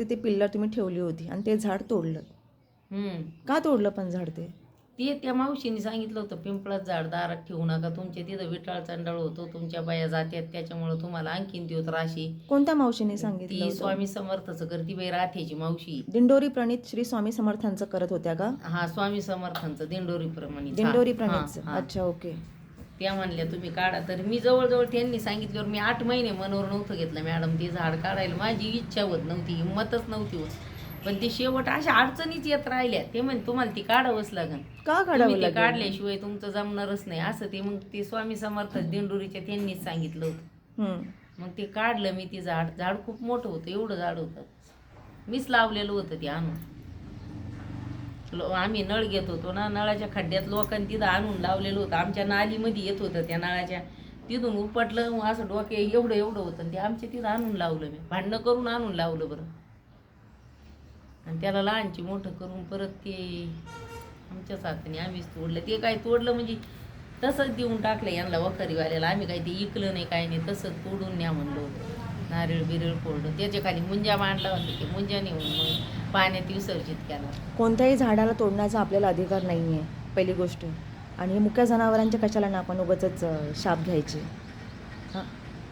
तिथे पिल्लर तुम्ही ठेवली होती आणि ते झाड तोडलं. हम्म. का तोडलं पण झाड ते? ते त्या मावशीने सांगितलं होतं पिंपळात झाड दारात ठेवू नका तुमच्या तिथं विटाळ चंडाळ होतो तुमच्या बाया जात्यात त्याच्यामुळं तुम्हाला आणखीन दिवस राशी. कोणत्या मावशीने सांगितलं ती होतं? स्वामी समर्थचं करती बाई राथेची मावशी. दिंडोरी प्रणित श्री स्वामी समर्थांचं करत होत्या का? हा स्वामी समर्थांचं दिंडोरी प्रमाणे दिंडोरी प्रणित अच्छा ओके. त्या म्हणल्या तुम्ही काढा. तर मी जवळजवळ त्यांनी सांगितल्यावर मी आठ महिने मनावर नव्हतं घेतलं मॅडम ते झाड काढायला माझी इच्छा होत नव्हती हिंमतच नव्हती होत. पण ते शेवट अशा अडचणीच येत राहिल्या. ते म्हणे तुम्हाला ती काढावंच लागेल का काढावं ते काढल्याशिवाय तुमचं जमणारच नाही. असं ते मग ते स्वामी समर्थ दिंडोरीच्या त्यांनीच सांगितलं होतं. मग ते काढलं मी ते झाड झाड खूप मोठं होतं एवढं झाड होतं. मीच लावलेलं होतं ते आणून. आम्ही नळ घेत होतो ना नळाच्या खड्ड्यात लोकांनी तिथं आणून लावलेलं होतं. आमच्या नालीमध्ये येत होतं त्या नळाच्या. तिथून उपटलं असं डोके एवढं एवढं होतं. आणि ते आमच्या तिथं आणून लावलं मी. भांडणं करून आणून लावलं बरं. आणि त्याला लहानची मोठं करून परत ते आमच्याच हाताने आम्हीच तोडलं. ते काय तोडलं म्हणजे तसंच देऊन टाकलं यांना वखरीवाल्याला. आम्ही काही ते इकलं नाही काय नाही तसंच तोडून न्या म्हणलं होतं. नारळ बिरळ फोडलं त्याच्याखाली मुंजा मांडला होता ते मुंजा नेऊन मग पाण्यात विसर्जित केला. कोणत्याही झाडाला तोडण्याचा आपल्याला अधिकार नाही आहे पहिली गोष्ट. आणि हे मुक्या जनावरांच्या कशाला ना आपण उगाच शाप घ्यायचे? हां.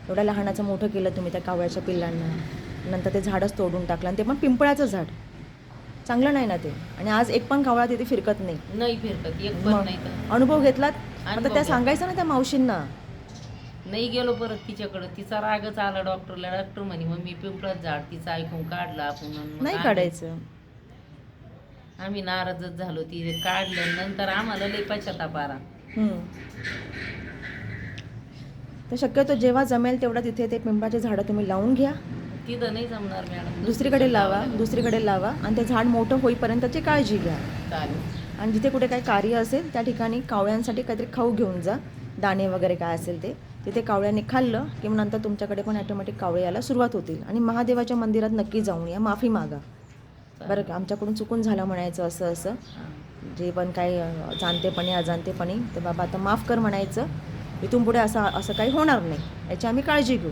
एवढ्या लहानाचं मोठं केलं तुम्ही त्या कावळ्याच्या पिल्लांना. नंतर ते झाडच तोडून टाकलं आणि ते पण पिंपळाचं झाड. चांगलं नाही ना ते? आणि आज एक पण कावळा तिथे फिरकत नाही. नाही फिरकत एक पण नाही अनुभव घेतलात? आता त्या. सांगायचं ना त्या मावशींना नाही गेलो परत तिच्याकडं. तिचा रागच आला डॉक्टरला. डॉक्टर म्हणे मग मी पिंपळात झाड तिचं ऐकून काढलं आपण. मग नाही आम्ही- काढायचं. आम्ही नाराजच झालो. ती काढलं. नंतर आम्हाला लई पश्चाताप आला. हम्म. तर शक्यतो जेव्हा जमेल तेवढा तिथे ते पिंपळाचे झाडं तुम्ही लावून घ्या. तिथं नाही जमणार मॅडम. दुसरीकडे लावा. दुसरीकडे लावा. आणि ते झाड मोठं होईपर्यंतची काळजी घ्या. चालेल. आणि जिथे कुठे काही कार्य असेल त्या ठिकाणी कावळ्यांसाठी काहीतरी खाऊ घेऊन जा. दाणे वगैरे काय असेल ते तिथे कावळ्यांनी खाल्लं की मग नंतर तुमच्याकडे पण ऑटोमॅटिक कावळे यायला सुरुवात होतील. आणि महादेवाच्या मंदिरात नक्की जाऊन या माफी मागा. बरं. का आमच्याकडून चुकून झालं म्हणायचं असं असं. जे पण काही जाणतेपणी अजाणतेपणी तर बाबा आता माफ कर म्हणायचं. इथून पुढे असं असं काही होणार नाही. याची आम्ही काळजी घेऊ.